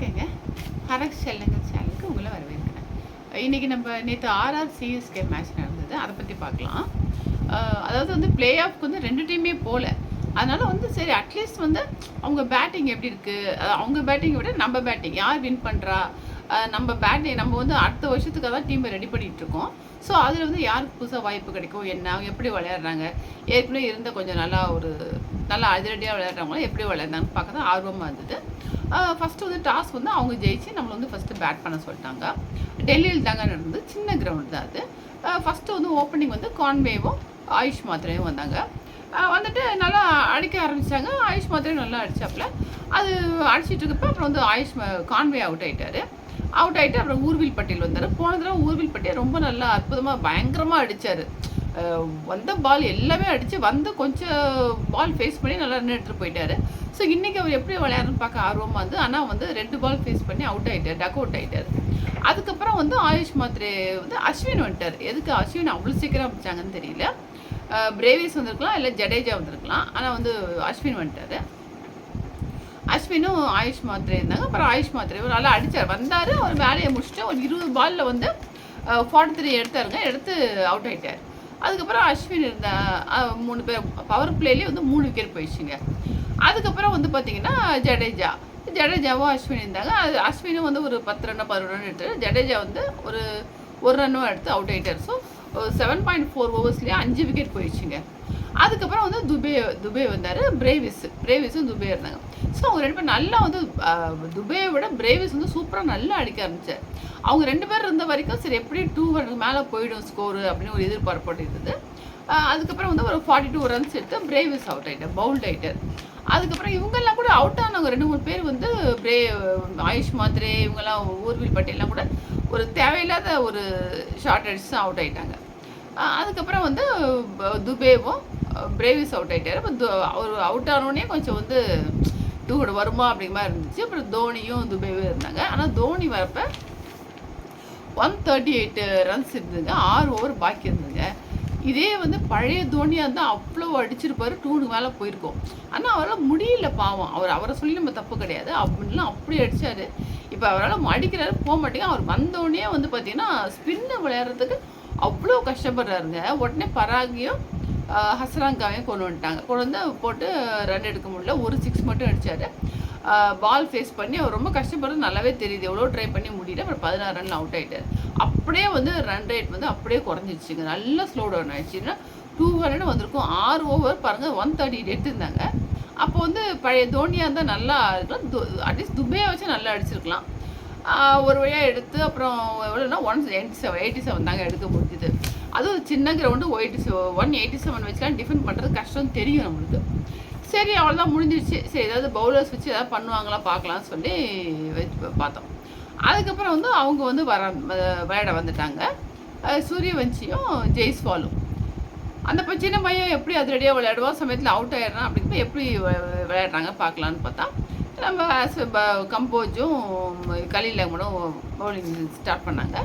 வணக்கங்க ஹரக் செல்லுங்க சேனலுக்கு உங்களை வரவேற்கிறேன். இன்றைக்கி நம்ம நேற்று ஆர்ஆர் சிஎஸ்கே மேட்ச் நடந்தது. அதை பற்றி பார்க்கலாம். அதாவது வந்து பிளே ஆஃப்க்கு வந்து ரெண்டு டீமே போகல அதனால் வந்து சரி அட்லீஸ்ட் வந்து அவங்க பேட்டிங் எப்படி இருக்குது அவங்க பேட்டிங்கை விட நம்ம பேட்டிங் யார் வின் பண்ணுறா நம்ம பேட்டிங் நம்ம வந்து அடுத்த வருஷத்துக்காக தான் டீமை ரெடி பண்ணிகிட்டு இருக்கோம். ஸோ அதில் வந்து யாருக்கு புதுசாக வாய்ப்பு கிடைக்கும் என்ன அவங்க எப்படி விளையாடுறாங்க ஏற்கனவே இருந்த கொஞ்சம் நல்லா ஒரு நல்லா அதிரடியாக விளையாடுறவங்களும் எப்படி விளையாடுறாங்கன்னு பார்க்க தான் ஆர்வமாக இருந்தது ஃபஸ்ட்டு வந்து டாஸ் வந்து அவங்க ஜெயிச்சு நம்மளை வந்து ஃபஸ்ட்டு பேட் பண்ண சொல்லிட்டாங்க. டெல்லியில் தாங்க நடந்தது சின்ன கிரவுண்ட் தான் அது. ஃபஸ்ட்டு வந்து ஓப்பனிங் வந்து கான்வேவும் ஆயுஷ் மாத்திரையும் வந்தாங்க. வந்துட்டு நல்லா அடிக்க ஆரம்பிச்சாங்க ஆயுஷ் மாத்திரையும் நல்லா அடிச்சாப்புல. அது அடிச்சிட்டு இருக்கப்ப அப்புறம் வந்து ஆயுஷ் கான்வே அவுட் ஆகிட்டாரு அவுட் ஆகிட்டு அப்புறம் ஊர்வில் பட்டியல் வந்தார். போன தடவை ஊர்வில் பட்டியல் ரொம்ப நல்லா அற்புதமாக பயங்கரமாக அடித்தார் வந்த பால் எல்லாமே அடித்து வந்து கொஞ்சம் பால் ஃபேஸ் பண்ணி நல்லா ரன் எடுத்துகிட்டு போயிட்டாரு. ஸோ இன்றைக்கி அவர் எப்படி விளையாடுறன்னு பார்க்க ஆர்வமாக வந்து ஆனால் வந்து ரெண்டு பால் ஃபேஸ் பண்ணி அவுட் ஆகிட்டார் டக் அவுட் ஆகிட்டார் அதுக்கப்புறம் வந்து ஆயுஷ் மாத்ரே வந்து அஸ்வின் வந்துட்டார். எதுக்கு அஸ்வின் அவ்வளோ சீக்கிரம் அமைச்சாங்கன்னு தெரியல. பிரேவிஸ் வந்திருக்கலாம் இல்லை ஜடேஜா வந்திருக்கலாம். ஆனால் வந்து அஸ்வின் வந்துட்டார். அஸ்வினும் ஆயுஷ் மாத்திரை இருந்தாங்க. அப்புறம் ஆயுஷ் மாத்திரை இவர் நல்லா அடித்தார் வந்தார் அவர் வேலையை முடிச்சுட்டு ஒரு இருபது பாலில் வந்து ஃபார்ட்டி த்ரீ எடுத்தாருங்க. எடுத்து அவுட் ஆகிட்டார் அதுக்கப்புறம் அஸ்வின் இருந்த மூணு பேர் பவர் பிளேலேயே வந்து மூணு விக்கெட் போயிடுச்சுங்க. அதுக்கப்புறம் வந்து பார்த்தீங்கன்னா ஜடேஜா. ஜடேஜாவும் அஸ்வின் இருந்தாங்க. அது அஸ்வினும் வந்து ஒரு பத்து ரன்னு பதினொரு ரன் எடுத்தார். ஜடேஜா வந்து ஒரு ஒரு ரன்னும் எடுத்து அவுட் ஆயிட்டார். ஸோ செவன் பாயிண்ட் ஃபோர் ஓவர்ஸ்லேயே அஞ்சு விக்கெட் போயிடுச்சுங்க. அதுக்கப்புறம் வந்து துபே துபே வந்தார். பிரேவிஸ். பிரேவிஸும் துபே இருந்தாங்க. ஸோ அவங்க ரெண்டு பேரும் நல்லா வந்து துபையை விட பிரேவிஸ் வந்து சூப்பராக நல்லா அடிக்க ஆரம்பிச்சார். அவங்க ரெண்டு பேர் இருந்த வரைக்கும் சரி எப்படியும் டூ ஹண்ட்ரட் மேலே போயிடும் ஸ்கோரு அப்படின்னு ஒரு எதிர்பார்ப்போடு இருந்தது. அதுக்கப்புறம் வந்து ஒரு ஃபார்ட்டி டூ ரன்ஸ் எடுத்து பிரேவிஸ் அவுட் ஆகிட்டார் பவுல்ட் ஆயிட்டார். அதுக்கப்புறம் இவங்கெல்லாம் கூட அவுட் ஆனவங்க ரெண்டு மூணு பேர் வந்து பிரே ஆயுஷ் மாத்ரே இவங்கெல்லாம் ஊர்வில் பட்டேல்லாம் கூட ஒரு தேவையில்லாத ஒரு ஷார்ட் அடிச்சு அவுட் ஆயிட்டாங்க. அதுக்கப்புறம் வந்து துபேவும் பிரேவிஸ் அவுட் ஆகிட்டார் அப்போ அவர் அவுட் ஆனோடனே கொஞ்சம் வந்து டூ வருமா அப்படிங்கிற மாதிரி இருந்துச்சு. அப்புறம் தோனியும் துபேவும் இருந்தாங்க. ஆனால் தோனி வரப்ப ஒன் தேர்ட்டி எயிட் ரன்ஸ் இருந்ததுங்க. ஆறு ஓவர் பாக்கி இருந்ததுங்க. இதே வந்து பழைய தோனியாக இருந்தால் அவ்வளோ அடிச்சிருப்பாரு டூனுக்கு மேலே போயிருக்கோம். ஆனால் அவரால் முடியல பாவம். அவர் அவரை சொல்லி நம்ம தப்பு கிடையாது. அப்படின்லாம் அப்படி அடித்தார் இப்போ அவரால் அடிக்கிறாரு போக மாட்டேங்க அவர் வந்தோடனே வந்து பார்த்தீங்கன்னா ஸ்பின்னை விளையாடுறதுக்கு அவ்வளோ கஷ்டப்படுறாருங்க. உடனே பராகியும் ஹசராங்காவையும் கொண்டு வந்துட்டாங்க. கொண்டு வந்து போட்டு ரன் எடுக்க முடியல. ஒரு சிக்ஸ் மட்டும் அடித்தார் பால் ஃபேஸ் பண்ணி அவர் ரொம்ப கஷ்டப்படுறது நல்லாவே தெரியுது. எவ்வளோ ட்ரை பண்ணி முடியல. அப்புறம் பதினாறு ரன் அவுட் ஆயிட்டார். அப்படியே வந்து ரன் ரேட் வந்து அப்படியே குறைஞ்சிருச்சுங்க. நல்லா ஸ்லோ டவுன் ஆயிடுச்சுன்னா டூ ஹண்ட்ரட் வந்திருக்கும். ஆறு ஓவர் பாருங்கள் ஒன் தேர்ட்டி எடுத்திருந்தாங்க அப்போ வந்து பழைய தோனியாக இருந்தால் நல்லா இருக்கலாம். அட்லீஸ்ட் துபையை வச்சு நல்லா அடிச்சிருக்கலாம். ஒரு வழியாக எடுத்து அப்புறம் எவ்வளோனா one eighty seven eighty seven தாங்க எடுக்க முடிஞ்சுது. அதுவும் சின்ன ground eighty seven one eighty seven வச்சுலாம் டிஃபெண்ட் பண்ணுறது கஷ்டம் தெரியும் நம்மளுக்கு. சரி அவ்வளோதான் முடிஞ்சிருச்சு. சரி ஏதாவது பவுலர்ஸ் வச்சு ஏதாவது பண்ணுவாங்களா பார்க்கலாம்னு சொல்லி வச்சு பார்த்தோம். அதுக்கப்புறம் வந்து அவங்க வந்து வர விளையாட வந்துட்டாங்க. அஹ் சூரியவன்சியும் ஜெய்ஸ்வாலும். அந்த சின்ன பையன் எப்படி அதிரடியாக விளையாடுவான் சமயத்தில் அவுட் ஆயிடுறான் அப்படிங்கிறப்ப எப்படி விளையாடுறாங்க பார்க்கலான்னு பார்த்தா நம்ம as கம்போஜும் கலீல் கூட பவுலிங் ஸ்டார்ட் பண்ணாங்க.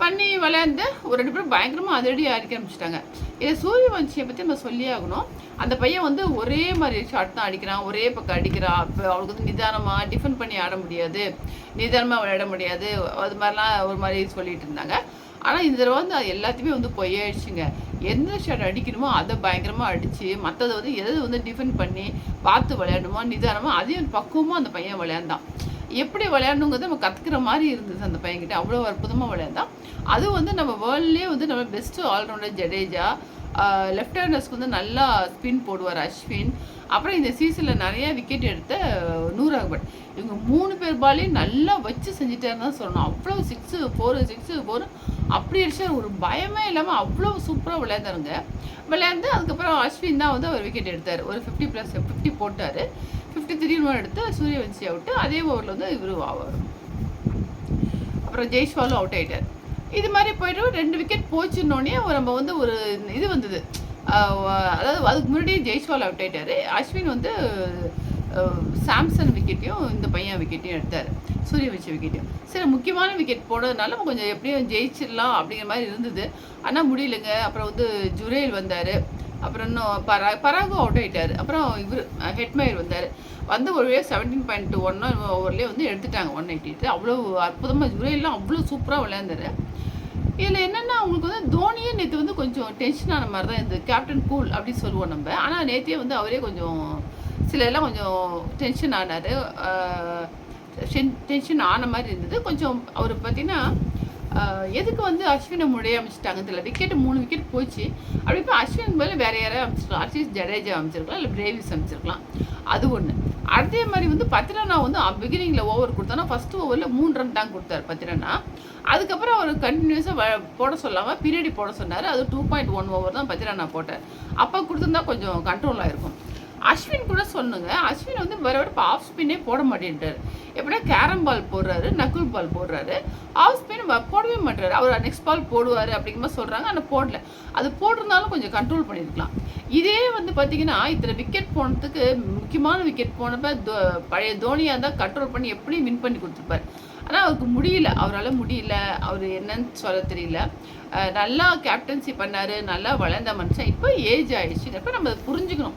பண்ணி விளையாண்டு ஒரு ரெண்டு பேரும் பயங்கரமாக அதிரடி அடிக்க ஆரம்பிச்சிட்டாங்க. இதை சூரியவன்சியை பற்றி நம்ம சொல்லியே ஆகணும். அந்த பையன் வந்து ஒரே மாதிரி ஷாட் தான் அடிக்கிறான். ஒரே பக்கம் அடிக்கிறான். இப்போ அவளுக்கு வந்து நிதானமாக டிஃபெண்ட் பண்ணி ஆட முடியாது. நிதானமாக விளையாட முடியாது. அது மாதிரிலாம் ஒரு மாதிரி சொல்லிட்டு இருந்தாங்க. ஆனால் இந்த தடவை வந்து எல்லாத்தையுமே வந்து பொய்யாயிடுச்சுங்க. எந்த ஷாட் அடிக்கணுமோ அதை பயங்கரமாக அடித்து மற்றதை வந்து எதை வந்து டிஃபெண்ட் பண்ணி பார்த்து விளையாடணுமோ நிதானமாக அதையும் பக்குவமாக அந்த பையன் விளையாண்டான். எப்படி விளையாடணுங்கிறத நம்ம கற்றுக்கிற மாதிரி இருந்தது அந்த பையன்கிட்ட. அவ்வளோ அற்புதமாக விளையாண்டான். அதுவும் வந்து நம்ம வேர்ல்ட்லேயே வந்து நம்ம பெஸ்ட்டு ஆல்ரவுண்டர் ஜடேஜா லெஃப்ட் ஹேண்டர்ஸ்க்கு வந்து நல்லா ஸ்பின் போடுவார் அஸ்வின். அப்புறம் இந்த சீசனில் நிறைய விக்கெட் எடுத்த நூர் அகமட் இவங்க மூணு பேர் பாலையும் நல்லா வச்சு செஞ்சுட்டாருன்னு தான் சொல்லணும். அவ்வளோ சிக்ஸு ஃபோரு சிக்ஸு ஃபோரு அப்படி அடிச்சார் ஒரு பயமே இல்லாமல் அவ்வளோ சூப்பராக விளையாண்டாருங்க விளையாண்டு அதுக்கப்புறம் அஸ்வின் தான் வந்து அவர் விக்கெட் எடுத்தார். ஒரு ஃபிஃப்டி ப்ளஸ் ஃபிஃப்டி போட்டார். ஃபிஃப்டி த்ரீ எடுத்து சூரியவன்சி அவுட்டு அதே ஓவரில் வந்து இவர் அப்புறம் ஜெய்ஷ்வாலும் அவுட் ஆயிட்டார். இது மாதிரி போய்ட்டு ரெண்டு விக்கெட் போச்சுன்னொடனே நம்ம வந்து ஒரு இது வந்தது. அதாவது அதுக்கு முன்னாடியே ஜெய்ஸ்வால் அவுட் ஆகிட்டார் அஸ்வின் வந்து சாம்சன் விக்கெட்டையும் இந்த பையன் விக்கெட்டையும் எடுத்தார். சூரிய சூரியவன்சி விக்கெட்டையும் சரி முக்கியமான விக்கெட் போனதுனால கொஞ்சம் எப்படியும் ஜெயிச்சிடலாம் அப்படிங்கிற மாதிரி இருந்தது. ஆனால் முடியலங்க. அப்புறம் வந்து ஜுரேல் வந்தார். அப்புறம் இன்னும் பரா பராகும் அவுட் ஆயிட்டார் அப்புறம் இவர் ஹெட்மயர் வந்தார். வந்து ஒரு செவன்டீன் பாயிண்ட் ஒன் ஓவர்லேயே வந்து எடுத்துட்டாங்க ஒன் எயிட்டி அவ்வளோ அற்புதமாக ஜுரேலாம் அவ்வளோ சூப்பராக விளையாண்டார். இதில் என்னென்னா அவங்களுக்கு வந்து தோனியே நேற்று வந்து கொஞ்சம் டென்ஷன் ஆன மாதிரி தான் இருந்தது. கேப்டன் கூல் அப்படின்னு சொல்லுவோம் நம்ம. ஆனால் நேற்றே வந்து அவரே கொஞ்சம் சில எல்லாம் கொஞ்சம் டென்ஷன் ஆனார். டென்ஷன் ஆன மாதிரி இருந்தது. கொஞ்சம் அவர் பார்த்தீங்கன்னா எதுக்கு வந்து அஸ்வினை முடைய அமைச்சிட்டாங்க தெரியல. விக்கெட் மூணு விக்கெட் போச்சு. அப்படி இப்போ அஸ்வின் மேலே வேற யாராவது அமைச்சிருக்கலாம். அட்லீஸ்ட் ஜடேஜா அமைச்சிருக்கலாம் இல்லை பிரேவிஸ் அமைச்சிருக்கலாம். அது ஒன்று அதே மாதிரி வந்து பத்திரனா வந்து பிகினிங்கில் ஓவர் கொடுத்தானா ஃபர்ஸ்ட் ஓவரில் மூணு ரன் தான் கொடுத்தாரு பத்திரனா. அதுக்கப்புறம் அவர் கண்டினியூஸாக போட சொல்லாமல் பீரியடி போட சொன்னார். அது டூ பாயிண்ட் ஒன் ஓவர் தான் பத்திரனா போட்டார். அப்போ கொடுத்துருந்தா கொஞ்சம் கண்ட்ரோலாக இருக்கும். அஸ்வின் கூட சொன்னுங்க அஸ்வின் வந்து வர விட ஆஃப் ஸ்பின்னே போட மாட்டேன்ட்டார். எப்படின்னா கேரம் பால் போடுறாரு நக்குல் பால் போடுறாரு. ஆஃப் ஸ்பின் போடவே மாட்டாரு அவர் நெக்ஸ்ட் பால் போடுவார் அப்படிங்கிற மாதிரி சொல்கிறாங்க ஆனால் போடல. அது போட்டிருந்தாலும் கொஞ்சம் கண்ட்ரோல் பண்ணியிருக்கலாம் இதே வந்து பார்த்தீங்கன்னா இத்தனை விக்கெட் போனதுக்கு முக்கியமான விக்கெட் போனப்ப தோ- பழைய தோனியாக இருந்தால் கண்ட்ரோல் பண்ணி எப்படியும் வின் பண்ணி கொடுத்துருப்பார். ஆனால் அவருக்கு முடியல. அவரால் முடியல. அவர் என்னன்னு சொல்ல தெரியல. நல்லா கேப்டன்சி பண்ணார். நல்லா வளர்ந்த மனுஷன். இப்போ ஏஜ் ஆயிடுச்சு இப்போ நம்ம அதை புரிஞ்சுக்கணும்.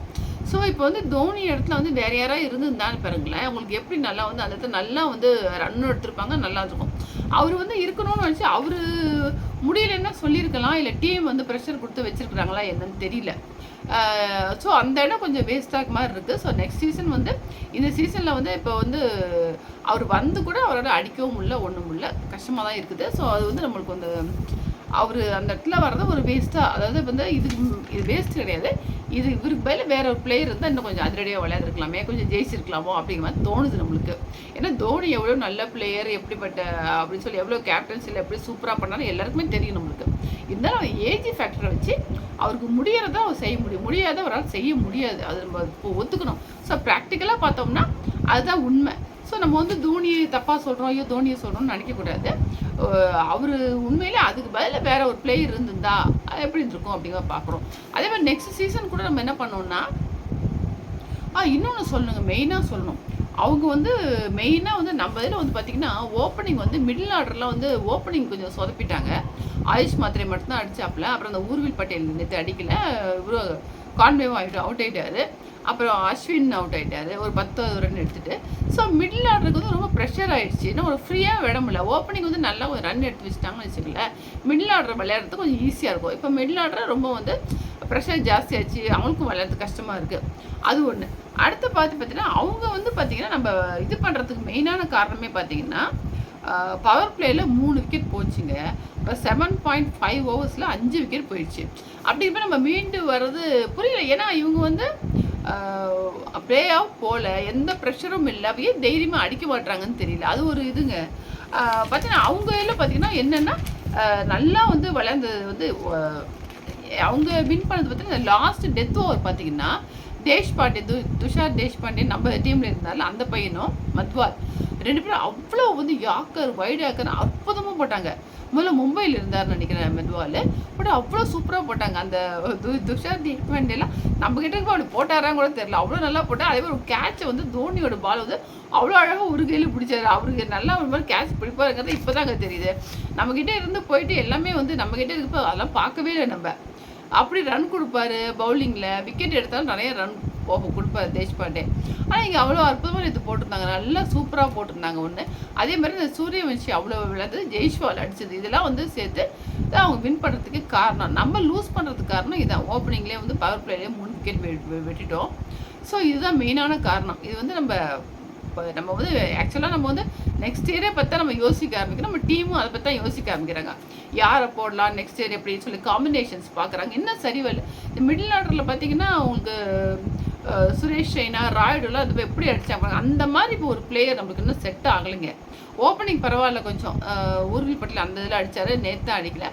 ஸோ இப்போ வந்து தோனி இடத்துல வந்து வேற யாராவது இருந்திருந்தான்னு பாருங்களேன் உங்களுக்கு எப்படி நல்லா வந்து அந்த இடத்துல நல்லா வந்து ரன் எடுத்திருப்பாங்க நல்லா இருக்கும். அவர் வந்து இருக்கணும்னு நினச்சி அவர் முடியலன்னா சொல்லியிருக்கலாம் இல்லை டீம் வந்து ப்ரெஷர் கொடுத்து வச்சிருக்கிறாங்களா என்னன்னு தெரியல. ஸோ அந்த இடம் கொஞ்சம் வேஸ்டாக மாதிரி இருக்குது ஸோ நெக்ஸ்ட் சீசன் வந்து இந்த சீசனில் வந்து இப்போ வந்து அவர் வந்து கூட அவரோட அடிக்கவும் இல்லை ஒன்றும் இல்லை கஷ்டமாக தான் இருக்குது. ஸோ அது வந்து நம்மளுக்கு வந்து அவர் அந்த இடத்துல வர்றது ஒரு வேஸ்ட்டாக அதாவது வந்து இது இது வேஸ்ட் கிடையாது. இது இவருக்கு பதில் வேற ஒரு பிளேயர் இருந்தால் இன்னும் கொஞ்சம் அதிரடியாக விளையாண்டுருக்கலாமே கொஞ்சம் ஜெயிச்சிருக்கலாமோ அப்படிங்கிற மாதிரி தோணுது நம்மளுக்கு. ஏன்னா தோனி எவ்வளோ நல்ல பிளேயர் எப்படிப்பட்ட அப்படின்னு சொல்லி எவ்வளோ கேப்டன்சியில் எப்படி சூப்பராக பண்ணாலும் எல்லாருக்குமே தெரியும் நம்மளுக்கு. இருந்தாலும் ஏஜ் ஃபேக்டரை வச்சு அவருக்கு முடியறத அவர் செய்ய முடியும். முடியாத அவரால் செய்ய முடியாது. அது நம்ம இப்போ ஒத்துக்கணும். ஸோ ப்ராக்டிக்கலாக பார்த்தோம்னா அதுதான் உண்மை. ஸோ நம்ம வந்து தோனியை தப்பாக சொல்கிறோம் ஐயோ தோனியை சொல்கிறோம்னு நினைக்கக்கூடாது. அவர் உண்மையிலே அதுக்கு பதிலாக வேற ஒரு பிளேயர் இருந்திருந்தா அது எப்படி இருந்திருக்கும் அப்படிங்கிறத பார்க்குறோம். அதே மாதிரி நெக்ஸ்ட் சீசன் கூட நம்ம என்ன பண்ணோம்னா ஆ இன்னொன்று சொல்லணுங்க மெயினாக சொல்லணும். அவங்க வந்து மெயினாக வந்து நம்ம இதில் வந்து பார்த்திங்கன்னா ஓப்பனிங் வந்து மிடில் ஆர்டரில் வந்து ஓப்பனிங் கொஞ்சம் சொதப்பிட்டாங்க. ஆயுஷ் மாத்திரை மட்டும்தான் அடிச்சாப்புல. அப்புறம் அந்த ஊர்வில் பட்டேல் நேற்று அடிக்கல. இவ்வளோ கான்வேவும் ஆகிட்டு அவுட் ஆகிட்டாரு அப்புறம் அஸ்வின் அவுட் ஆகிட்டாரு ஒரு பத்தாவது ரன் எடுத்துகிட்டு ஸோ மிடில் ஆர்டருக்கு வந்து ரொம்ப ப்ரெஷர் ஆகிடுச்சு இன்னும் ஒரு ஃப்ரீயாக விட முடியல. ஓப்பனிங் வந்து நல்லா ஒரு ரன் எடுத்து வச்சிட்டாங்கன்னு வச்சுக்கல மிடில் ஆர்டர் விளையாடுறது கொஞ்சம் ஈஸியாக இருக்கும். இப்போ மிடில் ஆர்டர் ரொம்ப வந்து ப்ரெஷர் ஜாஸ்தியாச்சு அவங்களுக்கும் விளையாடுறது கஷ்டமாக இருக்குது அது ஒன்று அடுத்து பார்த்து பார்த்தீங்கன்னா அவங்க வந்து பார்த்தீங்கன்னா நம்ம இது பண்ணுறதுக்கு மெயினான காரணமே பார்த்தீங்கன்னா பவர் பிளேயில் மூணு விக்கெட் போச்சுங்க. இப்போ செவன் பாயிண்ட் ஃபைவ் ஓவர்ஸில் அஞ்சு விக்கெட் போயிடுச்சு. அப்படிங்கிறப்ப நம்ம மீண்டு வர்றது புரியல. ஏன்னா இவங்க வந்து ப்ளே ஆஃப் போகல எந்த ப்ரெஷரும் இல்லை. அப்படியே தைரியமாக அடிக்க மாட்டுறாங்கன்னு தெரியல. அது ஒரு இதுங்க. பார்த்தீங்கன்னா அவங்க எல்லாம் பார்த்தீங்கன்னா என்னென்னா நல்லா வந்து வளர்ந்தது வந்து அவங்க வின் பண்ணது பார்த்தீங்கன்னா லாஸ்ட் டெத் ஓவர் பார்த்தீங்கன்னா தேஷ்பாண்டே து துஷார் தேஷ்பாண்டே நம்ம டீமில் இருந்தாலும் அந்த பையனும் மத்வால். ரெண்டு பேரும் அவ்வளோ வந்து யாக்கர் வைடு யாக்கர் அற்புதமாக போட்டாங்க. முதல்ல மும்பையில் இருந்தார்னு நினைக்கிறேன் மெத்வால். பட் அவ்வளோ சூப்பராக போட்டாங்க. அந்த து- துஷார் தேஷ்பாண்டேலாம் நம்ம கிட்ட இருக்க அப்படி போட்டாரான்னு கூட தெரியல. அவ்வளோ நல்லா போட்டால் அதே மாதிரி ஒரு கேட்சை வந்து தோனியோட பால் வந்து அவ்வளோ அழகாக ஒரு கையில் பிடிச்சாரு. அவருக்கு நல்லா ஒரு மாதிரி கேட்ச் பிடிப்பாருங்கிறது இப்போ தாங்க தெரியுது நம்மக்கிட்ட இருந்து போயிட்டு எல்லாமே வந்து நம்மக்கிட்ட இருக்கப்போ அதெல்லாம் பார்க்கவே இல்லை நம்ம. அப்படி ரன் கொடுப்பாரு பவுலிங்கில் விக்கெட் எடுத்தாலும் நிறைய ரன் போக கொடுப்பாரு தேஷ்பாண்டே. ஆனால் இங்கே அவ்வளோ அற்புதமாக இது போட்டிருந்தாங்க. நல்லா சூப்பராக போட்டிருந்தாங்க ஒன்று அதே மாதிரி இந்த சூரியவன்ஷி அவ்வளோ விளையாடுது. ஜெய்ஷ்வால் அடிச்சது. இதெல்லாம் வந்து சேர்த்து தான் அவங்க வின் பண்ணுறதுக்கு காரணம். நம்ம லூஸ் பண்ணுறதுக்கு காரணம் இதான். ஓப்பனிங்லேயே வந்து பவர் பிளேலேயே மூணு விக்கெட் வெட்டிட்டோம். ஸோ இதுதான் மெயினான காரணம். இது வந்து நம்ம இப்போ நம்ம வந்து ஆக்சுவலாக நம்ம வந்து நெக்ஸ்ட் இயரே பார்த்தா நம்ம யோசிக்க ஆரம்பிக்கிறோம் நம்ம டீமும் அதை பற்றி தான் யோசிக்க ஆரம்பிக்கிறாங்க. யாரை போடலாம் நெக்ஸ்ட் இயர் எப்படின்னு சொல்லி காம்பினேஷன்ஸ் பார்க்குறாங்க. இன்னும் சரி வரல இந்த மிடில் ஆர்டரில் பார்த்தீங்கன்னா உங்களுக்கு சுரேஷ் ரெய்னா ராய்டுலாம் அது எப்படி அடிச்சாங்க அந்த மாதிரி இப்போ ஒரு பிளேயர் நம்மளுக்கு இன்னும் செட் ஆகலைங்க. ஓப்பனிங் பரவாயில்ல கொஞ்சம். ஊர்வில்பட்டில் அந்த இதில் அடித்தார் நேற்று அடிக்கல.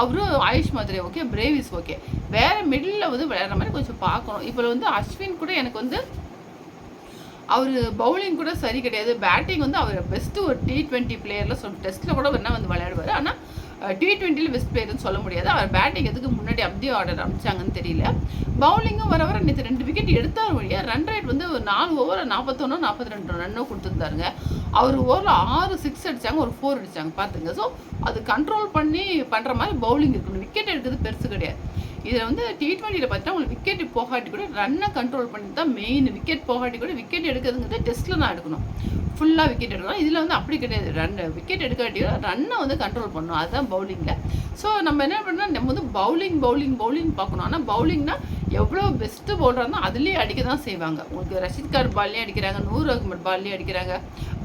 அவரும் ஆயுஷ் மாதிரி ஓகே பிரேவிஸ் ஓகே வேறு மிடில் வந்து விளையாடுற மாதிரி கொஞ்சம் பார்க்கணும். இப்போ வந்து அஸ்வின் கூட எனக்கு வந்து அவர் பவுலிங் கூட சரி கிடையாது. பேட்டிங் வந்து அவர் பெஸ்ட் ஒரு டி ட்வெண்ட்டி பிளேயரில் சொல் டெஸ்ட்டில் கூட வேணால் வந்து விளையாடுவார். ஆனால் டி ட்வெண்ட்டியில் பெஸ்ட் பிளேயர்னு சொல்ல முடியாது. அவர் பேட்டிங் எதுக்கு முன்னாடி அப்படியே ஆர்டர் அமிச்சாங்கன்னு தெரியல. பவுலிங்கும் வர வர நேற்று ரெண்டு விக்கெட் எடுத்தார் வழியா ரன் ரேட் வந்து ஒரு நாலு ஓவர் நாற்பத்தொன்னோ நாற்பத்தி ரெண்டு ரன்னோ கொடுத்துருந்தாருங்க. அவர் ஓவரில் ஆறு சிக்ஸ் அடித்தாங்க ஒரு ஃபோர் அடித்தாங்க பார்த்துங்க ஸோ அது கண்ட்ரோல் பண்ணி பண்ணுற மாதிரி பவுலிங் இருக்கணும் விக்கெட் எடுக்கிறது பெருசு கிடையாது. இதில் வந்து டி ட்வெண்ட்டியில் பார்த்தா உங்களுக்கு விக்கெட் போகாட்டி கூட ரன்னை கண்ட்ரோல் பண்ணி தான் மெயின் விக்கெட் போகாட்டி கூட விக்கெட் எடுக்கிறதுங்கிறது டெஸ்ட்டில் தான் எடுக்கணும். ஃபுல்லாக விக்கெட் எடுக்கணும். இதில் வந்து அப்படி கிடையாது. ரன் விக்கெட் எடுக்காட்டி ரன்னை வந்து கண்ட்ரோல் பண்ணணும். அதுதான் பவுலிங்கில் ஸோ நம்ம என்ன பண்ணால் நம்ம வந்து பவுலிங் பவுலிங் பவுலிங் பார்க்கணும். ஆனால் பவுலிங்னா எவ்வளோ பெஸ்ட்டு பவுலராக அதுலேயே அடிக்க தான் செய்வாங்க. உங்களுக்கு ரஷித் கார் பால்லேயே அடிக்கிறாங்க நூறு அகமட் பால்லேயே அடிக்கிறாங்க.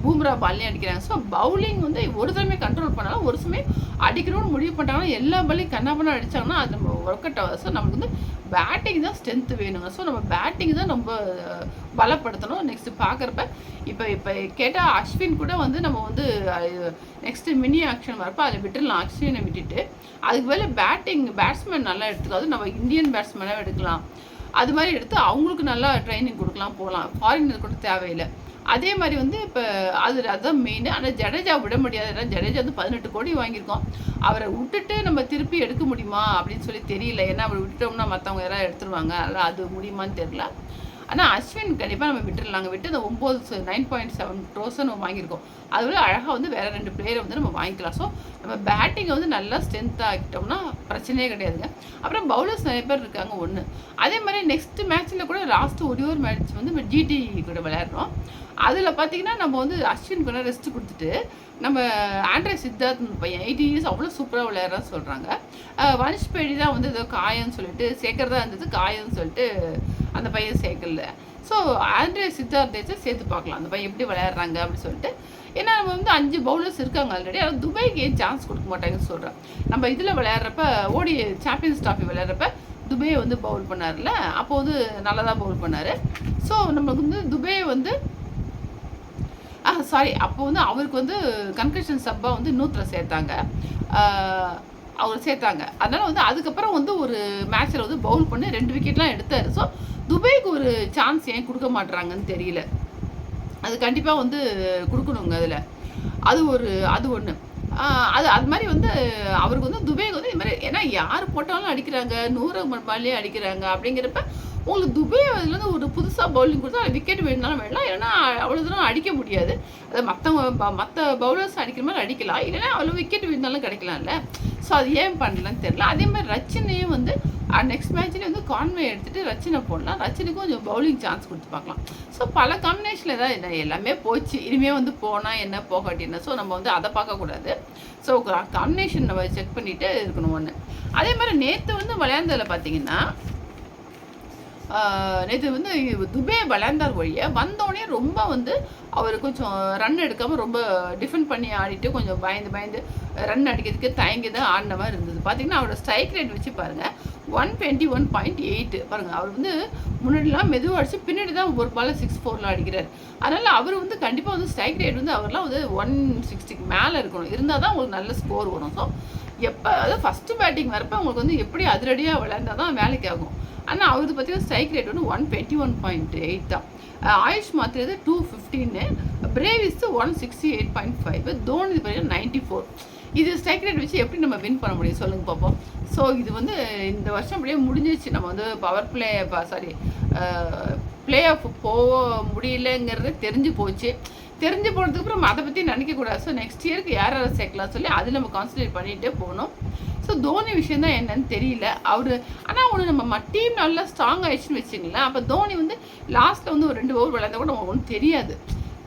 பூம்ரா பால்லையும் அடிக்கிறாங்க. ஸோ பவுலிங் வந்து ஒரு தடவை கண்ட்ரோல் பண்ணாலும் ஒரு சமயம் அடிக்கணும்னு முடிவு பண்ணிட்டாங்கன்னா எல்லா பாலையும் கண்ணாபண்ணா அடித்தாங்கன்னா அது நம்ம ஒர்க் அவுட் ஆகாது. ஸோ நமக்கு வந்து பேட்டிங் தான் ஸ்ட்ரென்த்து வேணுங்க. ஸோ நம்ம பேட்டிங் தான் ரொம்ப பலப்படுத்தணும். நெக்ஸ்ட் பார்க்குறப்ப இப்போ இப்போ கேட்டால் அஸ்வின் கூட வந்து நம்ம வந்து நெக்ஸ்ட்டு மினி ஆக்ஷன் வரப்போ அதை விட்டுடலாம். அஸ்வினை விட்டுட்டு அதுக்கு மேலே பேட்டிங் பேட்ஸ்மேன் நல்லா எடுத்துக்காது நம்ம இந்தியன் பேட்ஸ்மேனாக எடுக்கலாம். அது மாதிரி எடுத்து அவங்களுக்கு நல்லா ட்ரைனிங் கொடுக்கலாம் போகலாம். ஃபாரினர் கூட தேவையில்லை. அதே மாதிரி வந்து இப்போ அது அதுதான் மெயின் ஆனால் ஜடேஜா விட முடியாது. ஏன்னா ஜடேஜா வந்து பதினெட்டு கோடி வாங்கியிருக்கோம். அவரை விட்டுட்டு நம்ம திருப்பி எடுக்க முடியுமா அப்படின்னு சொல்லி தெரியல. ஏன்னா அவரை விட்டுட்டோம்னா மற்றவங்க யாராவது எடுத்துருவாங்க. அதனால் அது முடியுமான்னு தெரியல. ஆனால் அஸ்வின் கண்டிப்பாக நம்ம விட்டுடலாங்க விட்டு அந்த ஒம்பது நைன் பாயிண்ட் செவன் க்ரோஸை நம்ம வாங்கியிருக்கோம். அதுவே அழகாக வந்து வேறு ரெண்டு பிளேயரை வந்து நம்ம வாங்கிக்கலாம். ஸோ நம்ம பேட்டிங்கை வந்து நல்லா ஸ்ட்ரென்த்தாக்கிட்டோம்னா பிரச்சனையே கிடையாதுங்க. அப்புறம் பவுலர்ஸ் நிறைய பேர் இருக்காங்க ஒன்று அதே மாதிரி நெக்ஸ்ட் மேட்ச்சில் கூட லாஸ்ட்டு ஒரே ஒரு மேட்ச் வந்து ஜிடி கூட விளையாடுறோம். அதில் பார்த்தீங்கன்னா நம்ம வந்து அஸ்வின் கூட ரெஸ்ட் கொடுத்துட்டு நம்ம ஆண்ட்ரே சித்தார்த் பையன் எயிட்டி இயர்ஸ் அவ்வளோ சூப்பராக விளையாடுறான்னு சொல்கிறாங்க வனிஷ் பேடி தான் வந்து ஏதோ காயம்னு சொல்லிட்டு சேர்க்கறதா இருந்தது காயம்னு சொல்லிட்டு அந்த பையன் சேர்க்கல ஸோ ஆண்ட்ரே சித்தார்த்தேச்சை சேர்த்து பார்க்கலாம். அந்த பையன் எப்படி விளையாடுறாங்க அப்படின்னு சொல்லிட்டு. ஏன்னா நம்ம வந்து அஞ்சு பவுலர்ஸ் இருக்காங்க ஆல்ரெடி ஆனால் துபாய்க்கு ஏன் சான்ஸ் கொடுக்க மாட்டாங்கன்னு சொல்கிறேன் நம்ம இதில் விளையாடுறப்ப ஓடி சாம்பியன்ஸ் ட்ராஃபி விளையாடுறப்ப துபே வந்து பவுல் பண்ணார்ல. அப்போ வந்து நல்லா தான் பவுல் பண்ணார். ஸோ நம்மளுக்கு வந்து துபே வந்து ஆ சாரி அப்போ வந்து அவருக்கு வந்து கன்கஷன் சப்பாக வந்து இன்னொருத்தரை சேர்த்தாங்க. அவர் சேர்த்தாங்க. அதனால் வந்து அதுக்கப்புறம் வந்து ஒரு மேட்ச்சில் வந்து பவுல் பண்ணி ரெண்டு விக்கெட்லாம் எடுத்தார். ஸோ துபைக்கு ஒரு சான்ஸ் ஏன் கொடுக்க மாட்டுறாங்கன்னு தெரியல. அது கண்டிப்பாக வந்து கொடுக்கணுங்க அதில். அது ஒரு அது ஒன்று அது அது மாதிரி வந்து அவருக்கு வந்து துபைக்கு வந்து இது மாதிரி ஏன்னா யார் போட்டாலும் அடிக்கிறாங்க நூறு மண்பாலே அடிக்கிறாங்க அப்படிங்கிறப்ப உங்களுக்கு துபே அதுலேருந்து ஒரு புதுசாக பவுலிங் கொடுத்தா விக்கெட் வேணுனாலும் வேணலாம் இல்லைன்னா அவ்வளோ தூரம் அடிக்க முடியாது. அதை மற்றவங்க மற்ற பவுலர்ஸ் அடிக்கிற மாதிரி அடிக்கலாம். இல்லைன்னா அவ்வளோ விக்கெட் வேணுனாலும் கிடைக்கலாம்ல. ஸோ அது ஏன் பண்ணலன்னு தெரில அதே மாதிரி ரச்சனையும் வந்து நெக்ஸ்ட் மேட்ச்லேயே வந்து கான்வே எடுத்துகிட்டு ரச்சனை போடலாம். ரச்சனைக்கும் கொஞ்சம் பவுலிங் சான்ஸ் கொடுத்து பார்க்கலாம். ஸோ பல காம்பினேஷனில் தான் என்ன எல்லாமே போச்சு. இனிமேல் வந்து போனால் என்ன போகாட்டி என்ன. ஸோ நம்ம வந்து அதை பார்க்கக்கூடாது ஸோ காம்பினேஷன் நம்ம செக் பண்ணிவிட்டு இருக்கணும் ஒன்று அதே மாதிரி நேற்று வந்து விளையாண்டதில் பார்த்தீங்கன்னா நேற்று வந்து துபே விளையாண்டார் வழியை வந்தோடனே ரொம்ப வந்து அவர் கொஞ்சம் ரன் எடுக்காமல் ரொம்ப டிஃபெண்ட் பண்ணி ஆடிட்டு கொஞ்சம் பயந்து பயந்து ரன் அடிக்கிறதுக்கு தயங்கி தான் ஆடின மாதிரி இருந்தது. பார்த்தீங்கன்னா அவரோட ஸ்ட்ரைக் ரேட் வச்சு பாருங்கள் one twenty one point eight பாருங்கள் அவர் வந்து முன்னாடிலாம் மெதுவாக அடிச்சு பின்னாடி தான் ஒரு பால் சிக்ஸ் ஃபோர்லாம் அடிக்கிறார். அதனால் அவர் வந்து கண்டிப்பாக வந்து ஸ்ட்ரைக் ரேட் வந்து அவர்லாம் வந்து ஒன் சிக்ஸ்டிக்கு மேலே இருக்கணும். இருந்தால் தான் உங்களுக்கு நல்ல ஸ்கோர் வரும். ஸோ எப்போ அதாவது ஃபஸ்ட்டு பேட்டிங் வரப்போ உங்களுக்கு வந்து எப்படி அதிரடியாக விளையாண்டால் தான் வேலைக்கு ஆகும். ஆனால் அவரது பார்த்தீங்கன்னா ஸ்ட்ரைக் ரேட் வந்து one twenty one point eight தான் ஆயுஷ் மாத்திரது two ஃபிஃப்டின்னு Brevis one sixty eight point five Dhoni பார்த்தீங்கன்னா நைன்ட்டி ஃபோர் இது ஸ்ட்ரைக் ரேட் வச்சு எப்படி நம்ம வின் பண்ண முடியும் சொல்லுங்க பார்ப்போம் ஸோ இது வந்து இந்த வருஷம் அப்படியே முடிஞ்சிச்சு நம்ம வந்து power play sorry play off போக முடியலங்கிறது தெரிஞ்சு போச்சு. தெரிஞ்சு போனதுக்கு அப்புறம் அதை பற்றி நினைக்கக்கூடாது ஸோ நெக்ஸ்ட் இயருக்கு யார் யாரை சேர்க்கலாம் சொல்லி அது நம்ம கான்சன்ட்ரேட் பண்ணிகிட்டே போகணும். ஸோ தோனி விஷயம் தான் என்னன்னு தெரியல. அவர் ஆனால் ஒன்று நம்ம டீம் நல்லா ஸ்ட்ராங் ஆயிடுச்சுன்னு வச்சுங்களேன் அப்போ தோனி வந்து லாஸ்ட்டில் வந்து ஒரு ரெண்டு ஓவர் விளையாண்டா கூட ஒன்றும் தெரியாது.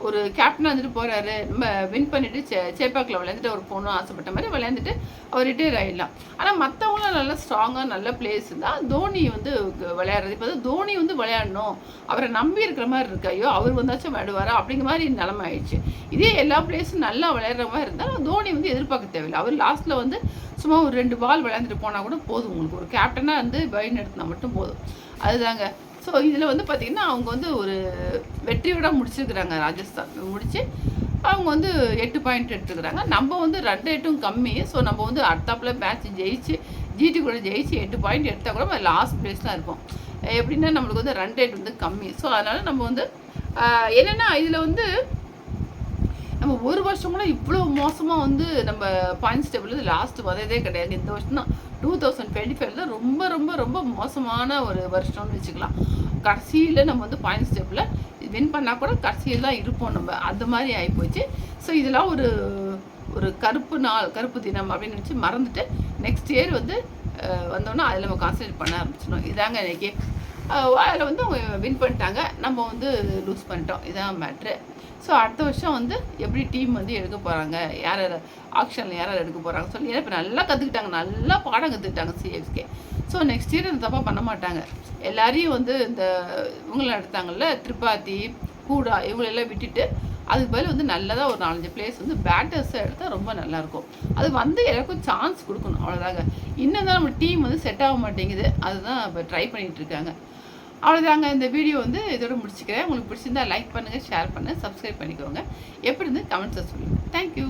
ஒரு கேப்டன் வந்துட்டு போகிறாரு நம்ம வின் பண்ணிவிட்டு சே சேப்பாக்கில் விளையாண்டுட்டு அவர் போகணும் ஆசைப்பட்ட மாதிரி விளையாண்டுட்டு அவர் ரிட்டையர் ஆகிடலாம் ஆனால் மற்றவங்களும் நல்லா ஸ்ட்ராங்காக நல்ல பிளேஸ் இருந்தால் தோனி வந்து விளையாடுறது. இப்போ வந்து தோனி வந்து விளையாடணும். அவரை நம்பி இருக்கிற மாதிரி இருக்கு. ஐயோ அவர் வந்தாச்சும் விளையாடுவாரா? அப்படிங்கிற மாதிரி நிலமை ஆயிடுச்சு. இதே எல்லா பிளேஸும் நல்லா விளையாடுற மாதிரி இருந்தால் தோனி வந்து எதிர்பார்க்க தேவையில்லை. அவர் லாஸ்ட்டில் வந்து சும்மா ஒரு ரெண்டு பால் விளையாண்டுட்டு போனால் கூட போதும். உங்களுக்கு ஒரு கேப்டனாக இருந்து பைன் எடுத்தினா மட்டும் போதும். அதுதாங்க. ஸோ இதில் வந்து பார்த்திங்கன்னா அவங்க வந்து ஒரு வெற்றியோட முடிச்சிருக்கிறாங்க ராஜஸ்தான். முடித்து அவங்க வந்து எட்டு பாயிண்ட் எடுத்துக்கிறாங்க நம்ம வந்து ரெண்டு எட்டும் கம்மி. ஸோ நம்ம வந்து அடுத்தாப்பில் மேட்ச் ஜெயிச்சு ஜிடி கூட ஜெயிச்சு எட்டு பாயிண்ட் எடுத்தால் கூட நம்ம லாஸ்ட் பிளேஸ் தான் இருப்போம். எப்படின்னா நம்மளுக்கு வந்து ரன் ரேட் வந்து கம்மி. ஸோ அதனால் நம்ம வந்து என்னென்னா இதில் வந்து நம்ம ஒரு வருஷம் கூட இவ்வளோ மோசமாக வந்து நம்ம பாயிண்ட்ஸ் டேபிள் லாஸ்ட் வந்ததே கிடையாது. இந்த வருஷம் தான் டூ தௌசண்ட் டுவெண்ட்டி ஃபைவ்ல ரொம்ப ரொம்ப ரொம்ப மோசமான ஒரு வருஷம்னு வச்சுக்கலாம். கடைசியில் நம்ம வந்து பாயிண்ட்ஸ் டேபிளில் வின் பண்ணால் கூட கடைசியில் தான் இருப்போம் நம்ம. அந்த மாதிரி ஆகிப்போச்சு ஸோ இதெல்லாம் ஒரு ஒரு கருப்பு நாள் கருப்பு தினம் அப்படின்னு நினச்சி மறந்துட்டு நெக்ஸ்ட் இயர் வந்து வந்தோன்னா அதில் நம்ம கான்சன்ட்ரேட் பண்ண ஆரம்பிச்சிடணும். இதாங்க இன்றைக்கி அதில் வந்து அவங்க வின் பண்ணிட்டாங்க. நம்ம வந்து லூஸ் பண்ணிட்டோம். இதான் மேட்ரு ஸோ அடுத்த வருஷம் வந்து எப்படி டீம் வந்து எடுக்க போகிறாங்க யார் யார் ஆக்ஷனில் யார் யார் எடுக்க போகிறாங்க சொல்லி ஏன்னா இப்போ நல்லா கற்றுக்கிட்டாங்க நல்லா பாடம் கற்றுக்கிட்டாங்க சிஎஸ்கே ஸோ நெக்ஸ்ட் இயர் இந்த தப்பாக பண்ண மாட்டாங்க. எல்லாரையும் வந்து இந்த இவங்களை எடுத்தாங்கல்ல திரிபாதி கூடா இவங்களெல்லாம் விட்டுட்டு அதுக்கு பதில் வந்து நல்லதாக ஒரு நாலஞ்சு பிளேஸ் வந்து பேட்டர்ஸை எடுத்தால் ரொம்ப நல்லாயிருக்கும் அது வந்து எல்லாருக்கும் சான்ஸ் கொடுக்கணும். அவ்வளோதாங்க இன்னும் தான் நம்ம டீம் வந்து செட் ஆக மாட்டேங்குது. அதுதான் இப்போ ட்ரை பண்ணிகிட்டு இருக்காங்க. அவ்வளோதாங்க இந்த வீடியோ வந்து இதோட முடிச்சுக்கிறேன். உங்களுக்கு பிடிச்சிருந்தா லைக் பண்ணுங்கள் ஷேர் பண்ணுங்கள் சப்ஸ்கிரைப் பண்ணிக்கோங்க. எப்படி இருந்து கமெண்ட்ஸை சொல்லுங்கள் தேங்க்யூ